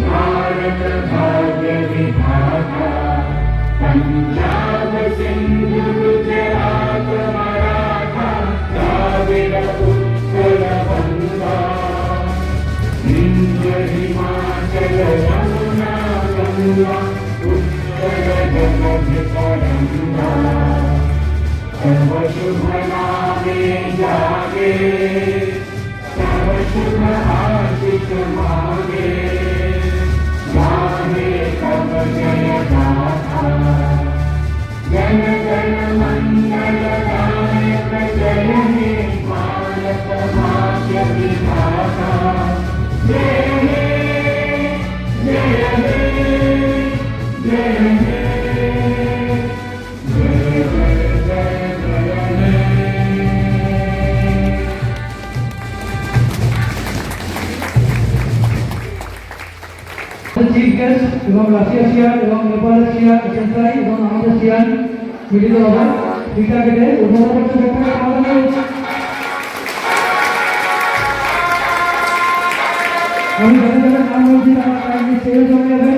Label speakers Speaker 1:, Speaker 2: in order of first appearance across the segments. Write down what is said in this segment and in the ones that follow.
Speaker 1: भारत भाग्य विभागा Yeah. Guest এবং রাশিয়া শিয়ার এবং নেপালের শিয়ার এসেন্সাই এবং আমাদের শিয়ার মিলিত হবে দুইটা কেটে উদ্বোধন করতে আমি কাইন্ডলি স্টেজে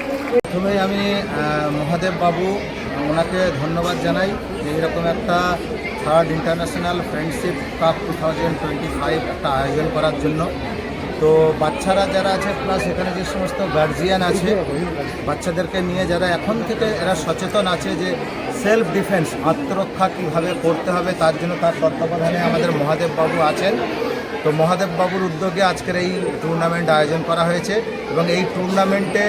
Speaker 2: প্রথমে আমি মহাদেব বাবু, ওনাকে ধন্যবাদ জানাই যে এরকম একটা third international friendship cup two thousand twenty five একটা আয়োজন করার জন্য। তো বাচ্চারা যারা আছে প্লাস এখানে যে সমস্ত গার্জিয়ান আছে, বাচ্চাদেরকে নিয়ে যারা এখন থেকে এরা সচেতন আছে যে সেলফ ডিফেন্স আত্মরক্ষা কীভাবে করতে হবে, তার জন্য তার তত্ত্বাবধানে আমাদের মহাদেব বাবু আছেন। তো মহাদেব বাবুর উদ্যোগে আজকের এই টুর্নামেন্ট আয়োজন করা হয়েছে এবং এই টুর্নামেন্টে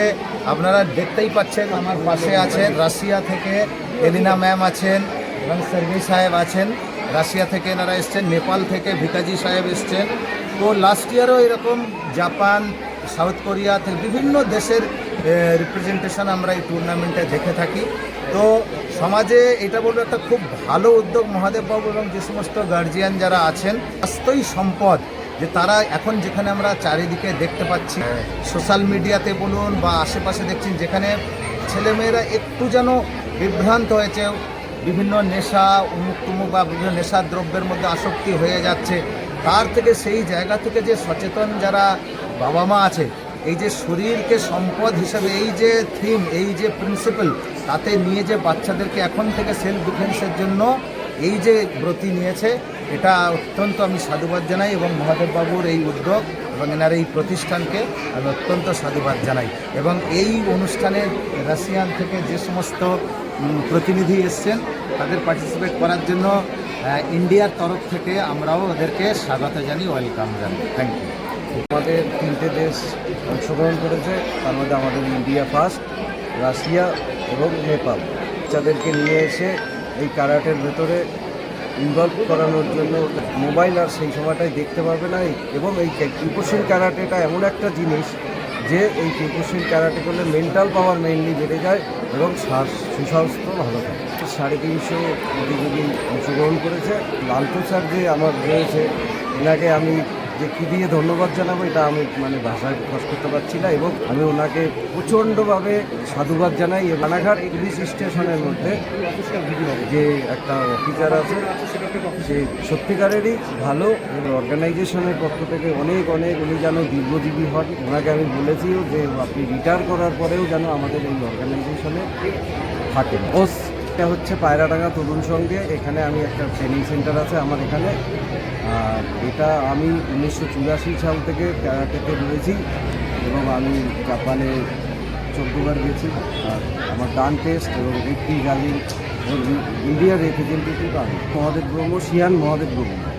Speaker 2: আপনারা দেখতেই পাচ্ছেন আমার পাশে আছেন রাশিয়া থেকে এলিনা ম্যাম আছেন এবং সার্গি সাহেব আছেন। রাশিয়া থেকে এনারা এসছেন, নেপাল থেকে ভিকাজি সাহেব এসছেন। তো লাস্ট ইয়ারও এরকম জাপান, সাউথ কোরিয়া থেকে বিভিন্ন দেশের রিপ্রেজেন্টেশন আমরা এই টুর্নামেন্টে দেখে থাকি। তো সমাজে এটা বলব একটা খুব ভালো উদ্যোগ মহাদেববাবু এবং যে সমস্ত গার্জিয়ান যারা আছেন, স্বাস্থ্যই সম্পদ। যে তারা এখন যেখানে আমরা চারিদিকে দেখতে পাচ্ছি, সোশ্যাল মিডিয়াতে বলুন বা আশেপাশে দেখছেন, যেখানে ছেলেমেয়েরা একটু যেন বিভ্রান্ত হয়েছে, বিভিন্ন নেশা উমুক তুমুক বা বিভিন্ন নেশার দ্রব্যের মধ্যে আসক্তি হয়ে যাচ্ছে। তার থেকে সেই জায়গা থেকে যে সচেতন যারা বাবা মা আছে, এই যে শরীরকে সম্পদ হিসাবে, এই যে থিম এই যে প্রিন্সিপাল তাতে নিয়ে যে বাচ্চাদেরকে এখন থেকে সেলফ ডিফেন্সের জন্য এই যে ব্রতি নিয়েছে, এটা অত্যন্ত আমি সাধুবাদ জানাই এবং মহাদেববাবুর এই উদ্যোগ এবং এনার এই প্রতিষ্ঠানকে আমি অত্যন্ত সাধুবাদ জানাই। এবং এই অনুষ্ঠানে রাশিয়ান থেকে যে সমস্ত প্রতিনিধি এসছেন, তাদের পার্টিসিপেট করার জন্য ইন্ডিয়ার তরফ থেকে আমরাও ওদেরকে স্বাগত জানি ওয়েলকাম জানি। থ্যাংক ইউ
Speaker 3: আমাদের তিনটে দেশ অংশগ্রহণ করেছে, তার মধ্যে আমাদের ইন্ডিয়া ফার্স্ট রাশিয়া এবং নেপাল। বাচ্চাদেরকে নিয়ে এসে এই কারাটের ভেতরে ইনভলভ করানোর জন্য মোবাইল আর সেই সময়টাই দেখতে পাবে না। এবং এই কিপোশিন কারাটেটা এমন একটা জিনিস যে এই কিপোশিন কারাটে করলে মেন্টাল পাওয়ার মেইনলি বেড়ে যায় এবং শ্বাস সুস্বাস্থ্য ভালো থাকে। সাড়ে তিনশো প্রতিযোগী অংশগ্রহণ করেছে। লালটু স্যার যে আমার রয়েছে, এনাকে আমি যে কী দিয়ে ধন্যবাদ জানাব এটা আমি মানে ভাষায় প্রকাশ করতে পারছি না এবং আমি ওনাকে প্রচণ্ডভাবে সাধুবাদ জানাই রানাঘাট পুলিশ স্টেশনের মধ্যে যে একটা অফিসার আছে, সে সত্যিকারেরই ভালো অর্গানাইজেশনের পক্ষ থেকে অনেক অনেক উনি যেন দীর্ঘজীবী হন। ওনাকে আমি বলেছিও যে আপনি রিটায়ার করার পরেও যেন আমাদের এই অর্গানাইজেশনে থাকেন। এটা হচ্ছে পায়রাডাঙ্গা তরুণ সঙ্গে এখানে আমি একটা ট্রেনিং সেন্টার আছে আমার এখানে। আর এটা আমি উনিশশো চুরাশি সাল থেকে ক্যারাটেতে রয়েছি এবং আমি জাপানে চোদ্দবার গেছি। আর আমার ডান টেস্ট এবং রিক্কি গালি ইন্ডিয়ার রিপ্রেজেন্টেটিভ আমি। মহাদেব ব্রহ্ম, শিয়ান মহাদেব ব্রহ্ম।